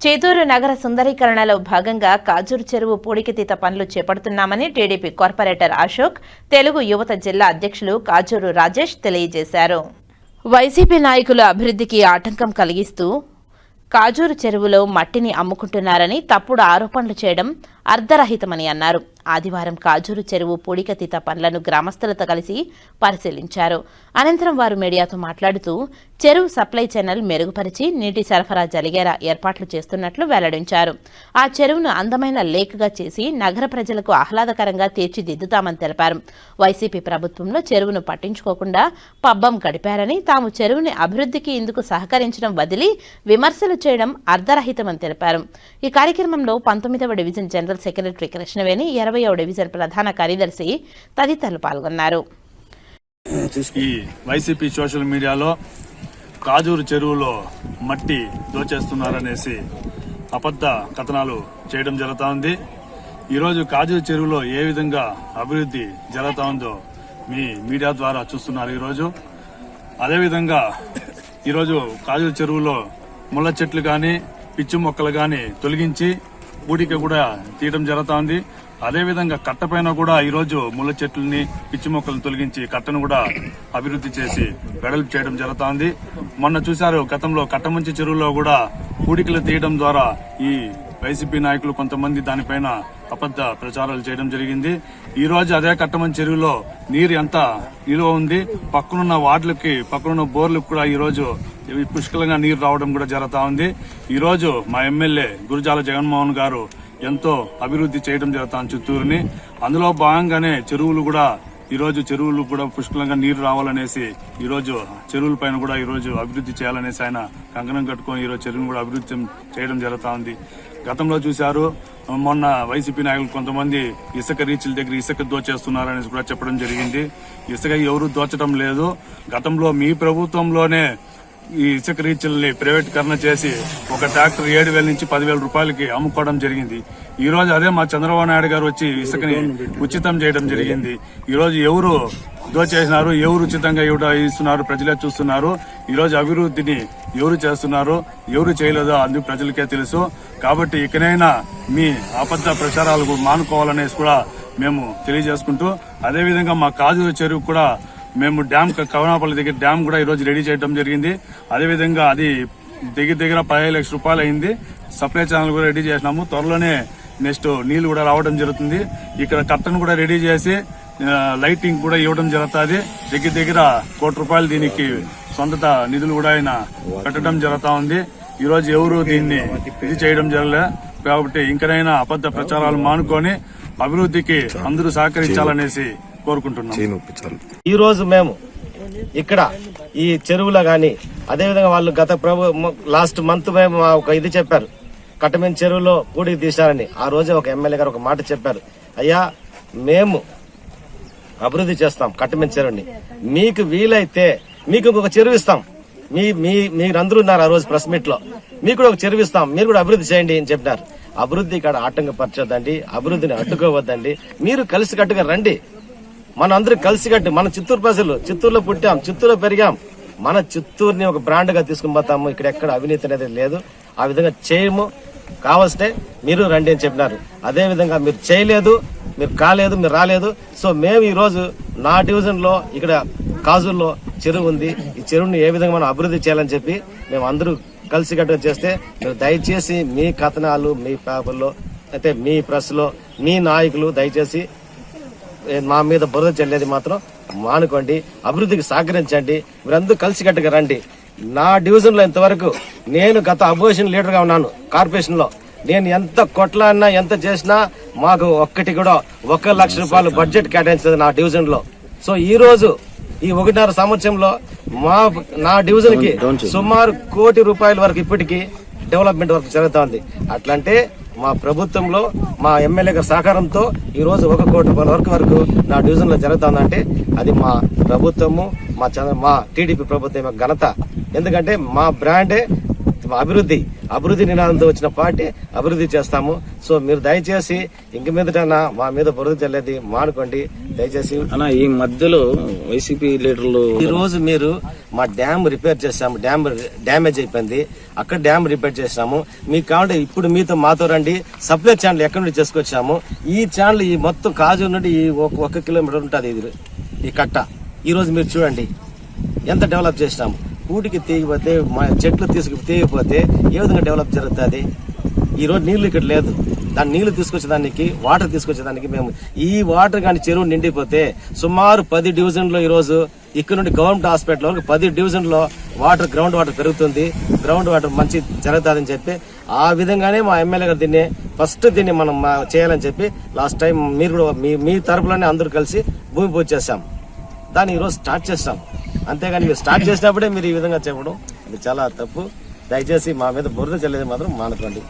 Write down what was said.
చేతూరు నగర సుందరీకరణలో భాగంగా కాజూరు చెరువు పూడికితీత పనులు చేపడుతున్నామని టీడీపీ కార్పొరేటర్ అశోక్ తెలుగు యువత జిల్లా అధ్యక్షులు కాజూరు రాజేష్ తెలియజేశారు. వైసీపీ నాయకుల అభివృద్ధికి ఆటంకం కలిగిస్తూ కాజూరు చెరువులో మట్టిని అమ్ముకుంటున్నారని తప్పుడు ఆరోపణలు చేయడం అర్ధరహితమని అన్నారు. ఆదివారం కాజూరు చెరువు పూడికతీత పనులను గ్రామస్తులతో కలిసి పరిశీలించారు. అనంతరం వారు మీడియాతో మాట్లాడుతూ చెరువు సప్లై ఛానల్ మెరుగుపరిచి నీటి సరఫరా జరిగేలా ఏర్పాట్లు చేస్తున్నట్లు వెల్లడించారు. ఆ చెరువును అందమైన లేక్గా చేసి నగర ప్రజలకు ఆహ్లాదకరంగా తీర్చిదిద్దుతామని తెలిపారు. వైసీపీ ప్రభుత్వంలో చెరువును పట్టించుకోకుండా పబ్బం గడిపారని తాము చెరువుని అభివృద్ధికి ఇందుకు సహకరించడం వదిలి విమర్శలు చేయడం అర్ధరహితమని తెలిపారు. ఈ కార్యక్రమంలో పంతొమ్మిదవ డివిజన్ జనరల్ సెక్రటరీ కృష్ణవేణి ఇరవై ఇరవయవ డివిజన్ ప్రధాన కార్యదర్శి తదితరులు పాల్గొన్నారు. ఈ వైసీపీ సోషల్ మీడియాలో కాజూరు చెరువులో మట్టి దోచేస్తున్నారనేసి అబద్ధ కథనాలు చేయడం జరుగుతా ఉంది ఈరోజు కాజూరు చెరువులో ఏ విధంగా అభివృద్ధి జరుగుతా ఉందో మీ మీడియా ద్వారా చూస్తున్నారు ఈరోజు. అదేవిధంగా ఈరోజు కాజూరు చెరువులో ముళ్ళ చెట్లు కానీ పిచ్చి మొక్కలు కానీ తొలగించి పూడిక కూడా తీయడం జరుగుతా ఉంది అదేవిధంగా కట్టపైన కూడా ఈరోజు ముళ్ళ చెట్లని పిచ్చి మొక్కలను తొలగించి కట్టను కూడా అభివృద్ధి చేసి వెడల్పు చేయడం జరుగుతోంది. మొన్న చూశారు గతంలో కట్టమంచి చెరువులో కూడా పూడికలు తీయడం ద్వారా ఈ వైసీపీ నాయకులు కొంతమంది దానిపైన అబద్ధ ప్రచారాలు చేయడం జరిగింది. ఈ రోజు అదే కట్టమని చెరువులో నీరు ఎంత నిలువ ఉంది పక్కనున్న వార్డులకి పక్కనున్న బోర్లకు కూడా ఈ రోజు పుష్కలంగా నీరు రావడం కూడా జరుగుతా ఉంది ఈ రోజు మా ఎమ్మెల్యే గురుజాల జగన్మోహన్ గారు ఎంతో అభివృద్ధి చేయడం జరుగుతాం చిత్తూరుని. అందులో భాగంగానే చెరువులు కూడా ఈరోజు చెరువులు కూడా పుష్కలంగా నీరు రావాలనేసి ఈరోజు చెరువుల పైన కూడా ఈరోజు అభివృద్ధి చేయాలనేసి ఆయన కంకణం కట్టుకొని ఈ రోజు చెరువును కూడా అభివృద్ధి చేయడం జరుగుతా ఉంది. గతంలో చూశారు మొన్న వైసీపీ నాయకులు కొంతమంది ఇసుక రీచ్ల దగ్గర ఇసుక దోచేస్తున్నారనేసి కూడా చెప్పడం జరిగింది. ఇసుక ఎవరు దోచడం లేదు. గతంలో మీ ప్రభుత్వంలోనే ఈ ఇసుక రీచ్ల్ని ప్రైవేటీకరణ చేసి ఒక ట్రాక్టర్ ఏడు వేల నుంచి పదివేల రూపాయలకి అమ్ముకోవడం జరిగింది. ఈ రోజు అదే మా చంద్రబాబు నాయుడు గారు వచ్చి ఇసుకని ఉచితం చేయడం జరిగింది. ఈ రోజు ఎవరు దోచేసినారు ఎవరు ఉచితంగా ఇవ్వడం ఇస్తున్నారు ప్రజలే చూస్తున్నారు. ఈ రోజు అభివృద్ధిని ఎవరు చేస్తున్నారు ఎవరు చేయలేదో అందుకు ప్రజలకే తెలుసు. కాబట్టి ఇకనైనా మీ అబద్ధ ప్రచారాలకు మానుకోవాలనేసి కూడా మేము తెలియజేసుకుంటూ అదేవిధంగా మా కాజు చెరువు కూడా మేము డ్యామ్ కవనాపల్లి దగ్గర డ్యామ్ కూడా ఈరోజు రెడీ చేయడం జరిగింది. అదేవిధంగా అది దగ్గర దగ్గర పదిహేను లక్షల రూపాయలు అయింది. సప్లై ఛానల్ కూడా రెడీ చేసినాము. త్వరలోనే నెక్స్ట్ నీళ్ళు కూడా రావడం జరుగుతుంది. ఇక్కడ కట్టను కూడా రెడీ చేసి లైటింగ్ కూడా ఇవ్వడం జరుగుతుంది. దగ్గర దగ్గర కోటి రూపాయలు దీనికి సొంత నిధులు కూడా ఆయన కట్టడం జరుగుతా ఉంది. ఈరోజు ఎవరు దీన్ని ఇది చేయడం జరగలే. కాబట్టి ఇంకనైనా అబద్ధ ప్రచారాలు మానుకొని అభివృద్ధికి అందరూ సహకరించాలనేసి కోరుకుంటున్నాం. ఈ రోజు మేము ఇక్కడ ఈ చెరువులో గాని అదేవిధంగా వాళ్ళు గత ప్రభు లాస్ట్ మంత్ మేము ఒక ఇది చెప్పారు. కట్టమైన చెరువులో పూడికి తీశారని. ఆ రోజే ఒక ఎమ్మెల్యే గారు ఒక మాట చెప్పారు. అయ్యా మేము అభివృద్ధి చేస్తాం కట్టమైన చెరువుని. మీకు వీలైతే మీకు ఇంకొక చెరువు ఇస్తాం. మీ మీ మీరందరూ ఉన్నారు ఆ రోజు ప్రెస్ మీట్లో. మీకు కూడా ఒక చెరువు ఇస్తాం. మీరు కూడా అభివృద్ధి చేయండి అని చెప్పినారు. అభివృద్ధి ఇక్కడ ఆటంకపరచొద్దండి. అభివృద్ధిని అడ్డుకోవద్దండి. మీరు కలిసికట్టుగా రండి. మన అందరూ కలిసికట్టి మన చిత్తూరు ప్రజలు చిత్తూరులో పుట్టాం చిత్తూరులో పెరిగాం. మన చిత్తూరుని ఒక బ్రాండ్గా తీసుకుని పోతాము. ఇక్కడ ఎక్కడ అవినీతి అనేది లేదు. ఆ విధంగా చేయము. కావస్తే మీరు రండి అని చెప్పినారు. అదే విధంగా మీరు చేయలేదు మీరు కాలేదు మీరు రాలేదు. సో మేము ఈ రోజు నా డివిజన్లో ఇక్కడ కాజుల్లో చెరువు ఉంది. ఈ చెరువుని ఏ విధంగా మనం అభివృద్ధి చేయాలని చెప్పి మేము అందరూ కలిసికట్టుగా చేస్తే మీరు దయచేసి మీ కథనాలు మీ పేపర్లో అయితే మీ ప్రెస్లో మీ నాయకులు దయచేసి మా మీద బురద చెల్లేది మాత్రం మానుకోండి అభివృద్ధికి సహకరించండి మీరందరూ కలిసికట్టుగా రండి. నా డివిజన్లో ఇంతవరకు నేను గత అపోజిషన్ లీడర్గా ఉన్నాను కార్పొరేషన్లో నేను ఎంత కొట్లాడినా ఎంత చేసినా మాకు ఒక్కటి కూడా ఒక లక్ష రూపాయలు బడ్జెట్ కేటాయించదు నా డివిజన్లో సో ఈ రోజు ఈ ఒకటిన్నర సంవత్సరంలో మా నా డివిజన్కి సుమారు కోటి రూపాయల వరకు ఇప్పటికీ డెవలప్మెంట్ వర్క్ జరుగుతా ఉంది అట్లంటే మా ప్రభుత్వంలో మా ఎమ్మెల్యే గారి సహకారంతో ఈరోజు ఒక కోటి రూపాయల వరకు వరకు నా డివిజన్లో జరుగుతుందంటే అది మా ప్రభుత్వము మా చంద్ర- మా టీడీపీ ప్రభుత్వం యొక్క ఘనత. ఎందుకంటే మా బ్రాండే మా అభివృద్ధి. అభివృద్ధి నినాదంతో వచ్చిన పార్టీ అభివృద్ధి చేస్తాము. సో మీరు దయచేసి ఇంక మీదటన్నా మా మీద బురద చల్లేది మానుకోండి. దయచేసి అన్న ఈ మధ్యలో వైసీపీ లీడర్లు ఈ రోజు మీరు మా డ్యామ్ రిపేర్ చేసాము డ్యామ్ డ్యామేజ్ అయిపోయింది. అక్కడ డ్యామ్ రిపేర్ చేసాము మీకు కావాలంటే ఇప్పుడు మీతో మాతో రండి. సప్లై ఛానల్ ఎక్కడి నుండి చేసుకొచ్చాము? ఈ ఛానల్ ఈ మొత్తం కాజు నుండి ఈ ఒక కిలోమీటర్ ఉంటుంది ఇది. ఈ కట్ట. ఈ రోజు మీరు చూడండి. ఎంత డెవలప్ చేసినాము. ఊటికి తీగిపోతే మా చెట్లు తీసుకు తీయకపోతే ఏ విధంగా డెవలప్ జరుగుతుంది? ఈ రోజు నీళ్ళు ఇక్కడ లేదు. దాని నీళ్ళు తీసుకొచ్చేదానికి వాటర్ తీసుకొచ్చేదానికి మేము ఈ వాటర్ కానీ చెరువు నిండిపోతే సుమారు పది డివిజన్లో ఈరోజు ఇక్కడ నుండి గవర్నమెంట్ హాస్పిటల్ వరకు పది డివిజన్లో వాటర్ గ్రౌండ్ వాటర్ పెరుగుతుంది. గ్రౌండ్ వాటర్ మంచి జరుగుతుందని చెప్పి ఆ విధంగానే మా ఎమ్మెల్యే గారు దీన్ని ఫస్ట్ దీన్ని మనం మా చేయాలని చెప్పి లాస్ట్ టైం మీరు కూడా మీ మీ తరపులోనే అందరూ కలిసి భూమి పూజ చేశాం. దాన్ని ఈరోజు స్టార్ట్ చేస్తాం అంతేగాని మీరు స్టార్ట్ చేసినప్పుడే మీరు ఈ విధంగా చెప్పడం అది చాలా తప్పు. దయచేసి మా మీద బురద చల్లేది మాత్రం మానుకోండి.